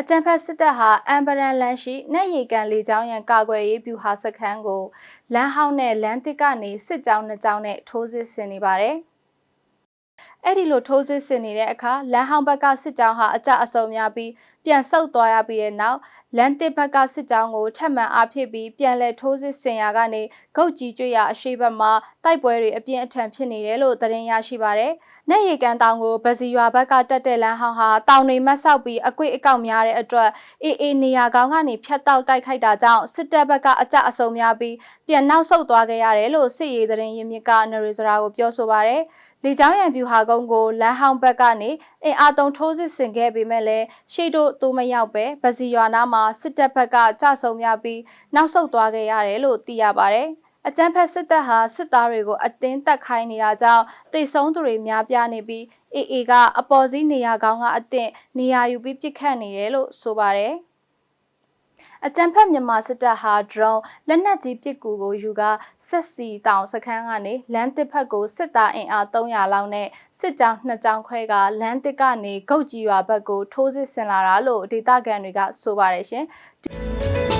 အကြံဖက်စစ်တပ်ဟာအမ်ဘရန်လန်ရှိနဲ့ရီကန်လေကြောင်းရန်ကာကွယ်ရေးဗျူဟာစခန်းကိုလမ်းဟောင်းနဲ့လမ်းတစ်ကနေစစ်ကြောင်းနှစ်ကြောင်းနဲ့ထိုးစစ်ဆင်နေပါတယ်။ အဲ့ဒီလိုထိုးစစ်ဆင်နေတဲ့အခါလမ်းဟောင်းဘက်ကစစ်ကြောင်းဟာအကြအဆုံများပြီးပြန်ဆုတ်သွားရပြီးတဲ့နောက်လန်တစ်ဘက်ကစစ်ကြောင်းကိုထပ်မံအားဖြစ်ပြီးပြန်လည်ထိုးစစ်ဆင်ရာကနေဂုတ်ကြီးကျွေရအရှိဘက်မှာတိုက်ပွဲတွေအပြင်းအထန်ဖြစ်နေတယ်လို့သတင်းရရှိပါရယ်။နဲ့ရီကန်တောင်ကိုဗစီရွာဘက်ကတက်တဲ့လမ်းဟောင်းဟာတောင်တွေမတ်ဆောက်ပြီးအကွေ့အကောက်များတဲ့အတွက်အေးအေးနေရာကောင်းကနေဖြတ်တောက်တိုက်ခိုက်တာကြောင့်စစ်တပ်ဘက်ကအကြအဆုံများပြီးပြန်နောက်ဆုတ်သွားခဲ့ရတယ်လို့စစ်ရေးသတင်းရင်းမြစ်ကနရီစရာကိုပြောဆိုပါရယ်။ လေကြောင်းရန်ဗျူဟာကုန်းကိုလမ်းဟောင်းဘက်ကနေအင်အားသုံးထိုးစစ်ဆင်ခဲ့ပေမဲ့လည်းရှေ့တို့သူမရောက်ပဲဗစီရွာနာမှာစစ်တပ်ဘက်ကကြဆုံများပြီးနောက်ဆုတ်သွားခဲ့ရတယ်လို့သိရပါတယ်။အကြမ်းဖက်စစ်တပ်ဟာစစ်သားတွေကိုအတင်းတက်ခိုင်းနေတာကြောင့်တိတ်ဆုံးသူတွေများပြားနေပြီးအေအေကအပေါ်စီးနေရာကောင်းကအသင့်နေရာယူပြီးပြစ်ခတ်နေတယ်လို့ဆိုပါတယ်။ အကြံဖက်မြန်မာစစ်တပ်ဟာ drone လက်နက်ကြီးပစ်ကူကိုယူကာဆက်စီတောင်စခန်းကနေလမ်းတစ်ဖက်ကိုစစ်သားအင်အား300လောက်နဲ့စစ်ကြောင်းနှစ်ကြောင်းခွဲကလမ်းတစ်ကနေဂုတ်ကြီးရွာဘက်ကိုထိုးစစ်ဆင်လာတာလို့ဒေသခံတွေကဆိုပါတယ်ရှင်။